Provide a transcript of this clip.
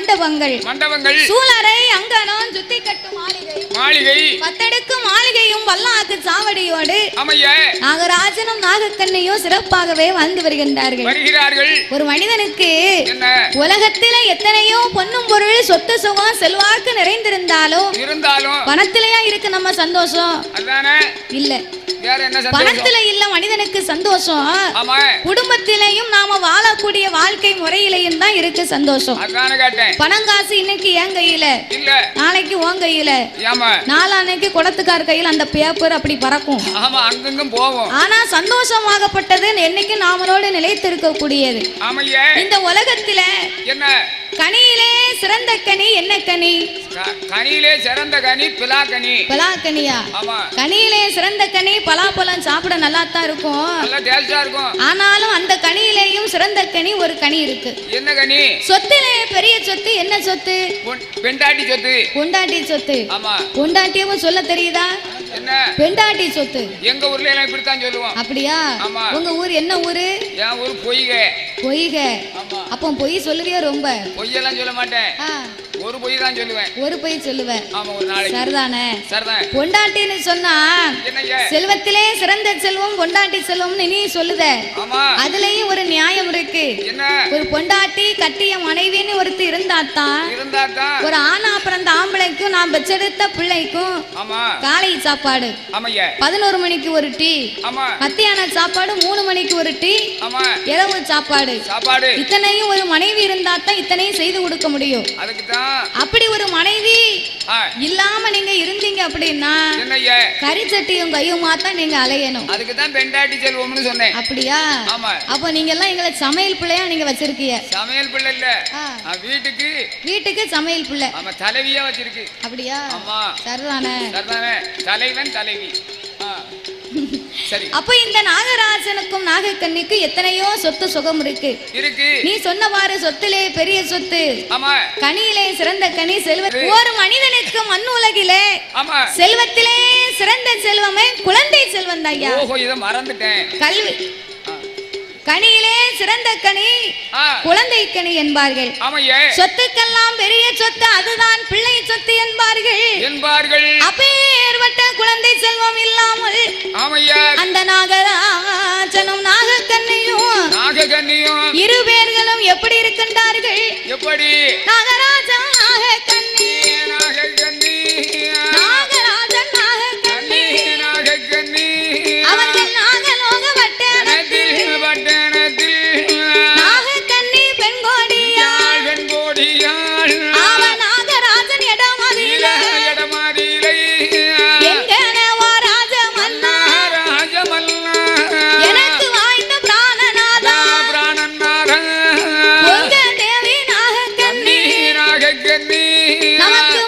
மண்டபங்கள். மண்டபங்கள். சூழரை அங்கனம் சுத்தி கட்டும் மாளிகை. மாளிகை. பத்தடுக்கு மாளிகையும் பல்லாக்கு சாவடியோடு நாகராஜனும் நாகக்கண்ணையும் சிறப்பாகவே வாழ்ந்து வருகின்றார்கள். வருகிறார்கள். ஒரு மனிதனுக்கு உலகத்தில எத்தனையோ பொன்னும் பொருள் சொத்து சுகம் செல்வாக்கு நிறைந்திருந்தாலும் இருந்தாலும் பணத்திலயா இருக்கு நம்ம சந்தோஷம்? இல்ல. பணத்துல இல்ல மனிதனுக்கு சந்தோஷம். குடும்பத்திலையும் நாம வாழக்கூடிய வாழ்க்கை முறையிலையும் தான் இருக்கு சந்தோஷம். பணம் காசு இன்னைக்கு என் கையில. நாளைக்கு உன் கையில. நாளான்னைக்கு குடத்துக்கார் கையில் அந்த பேப்பர் அப்படி பறக்கும். ஆமா அங்கங்கும் போவோம். ஆனா சந்தோஷமாகப்பட்டது என்னைக்கு நாமளோடு நிலைத்திருக்க கூடியது ஆமைய. இந்த உலகத்தில என்ன? கனியிலே சிறந்த கனி என்ன கனி? க- கனியிலே சிறந்த கனி பிலாக்கனி பலாக்கனியா ஆமா. கனியிலே சிறந்த கனி பலாப்பழம் சாப்பிட நல்லா தான் இருக்கும். நல்லா டேஸ்டா இருக்கும். ஆனாலும் சிறந்த கனி ஒரு கனி இருக்கு. என்ன கனி? சொத்திலே பெரிய சொத்து என்ன சொத்து? பெண்டாட்டி சொத்து. பொண்டாட்டி சொத்து. ஆமா. பொண்டாட்டியும் சொல்ல தெரியுதா? என்ன? பெண்டாட்டி சொத்து. எங்க ஊர்ல எல்லாம் இப்படித்தான் சொல்லுவோம். அப்படியா. உங்க ஊர் என்ன ஊரு? என் ஊர் பொய்க. பொய்க. அப்போ பொய் சொல்லுவியா ரொம்ப? பொய்யெல்லாம் சொல்ல மாட்டேன். ஒரு பொய் தான் சொல்லுவேன். ஒரு பொய் சொல்லுவ ஆமா ஒரு நாளைக்கு. சரிதானே? சரிதான். பொண்டாட்டின்னு சொன்னா செல்வத்திலே சிறந்த செல்வம் பொண்டாட்டி செல்வம்னு நீ சொல்லுத. அதுலயும் ஒரு நியாயம் இருக்கு. ஒரு பொண்டாட்டி கட்டிய மனைவின்னு ஒருத்தர் இருந்தாத்தான். இருந்தா தான் ஒரு ஆணா பிறந்த ஆம்பளைக்கும் நான் பெற்றெடுத்த பிள்ளைக்கும் காலை சாப்பாடு. பதினோரு மணிக்கு ஒரு டீ. மத்தியான சாப்பாடு மூணு மணிக்கு ஒரு டீ. இரவு சாப்பாடு. சாப்பாடு. இத்தனையும் ஒரு மனைவி இருந்தா தான் இத்தனையும் செய்து கொடுக்க முடியும். அதுக்கு தான் அப்படி ஒரு மனைவி இல்லாம நீங்க இருந்தீங்க அப்படின்னா கறி சட்டியும் கையுமா தான் நீங்க அலையணும். அதுக்கு தான் பெண்டாட்டி செல்வம்னு சொன்னேன். அப்படியா? ஆமா. அப்போ நீங்க எல்லாம் எங்களை சமையல் பிள்ளையா நீங்க வச்சிருக்கீங்க. சமையல் பிள்ளை இல்ல. வீட்டுக்கு வீட்டுக்கு சமையல் பிள்ளை. ஆமா தலைவியா வச்சிருக்கு. அப்படியா? ஆமா. சரிதானே. சரிதானே. தலைவன் தலைவி. அப்போ இந்த நாகராஜனுக்கும் நாகக்கண்ணிக்கும் எத்தனையோ சொத்து சுகம் இருக்கு. இருக்கு. நீ சொன்னவாறு சொத்திலே பெரிய சொத்து. கனியிலே சிறந்த கனி செல்வ ஒரு மனிதனுக்கு மண் உலகிலே செல்வத்திலே சிறந்த செல்வமே குழந்தை செல்வம் ஐயா. கல்வி. கனியிலே சிறந்த கனி குழந்தை கனி என்பார்கள். சொத்துக்கெல்லாம் பெரிய சொத்து அதுதான் பிள்ளை சொத்து என்பார்கள். என்பார்கள். அப்பேற்பட்ட குழந்தை செல்வம் இல்லாமல் அந்த நாகராஜனும் நாகக்கண்ணியும் நாககன்னியும் இரு பேர்களும் எப்படி இருக்கின்றார்கள்? எப்படி? நாகராஜன் ¡Vamos,